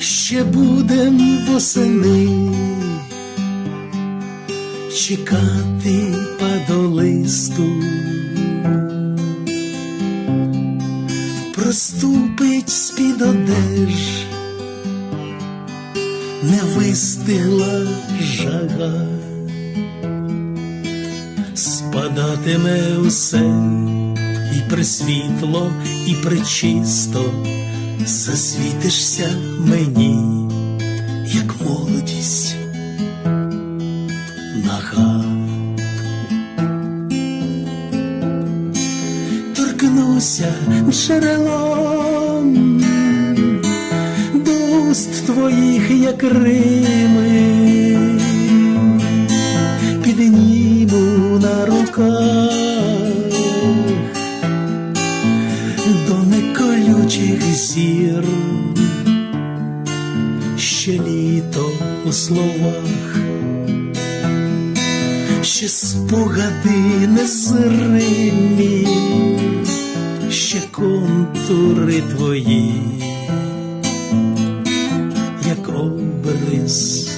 ще будем восени чекати падолисту. Проступить з-під одеж, не вистигла жага, спадатиме усе і присвітло, і причисто засвітишся мені, як молодість нага. Торкнуся джерелом до твоїх, як Рими, неколючих зір, ще літо у словах, ще спогади незримі, ще контури твої, як обрис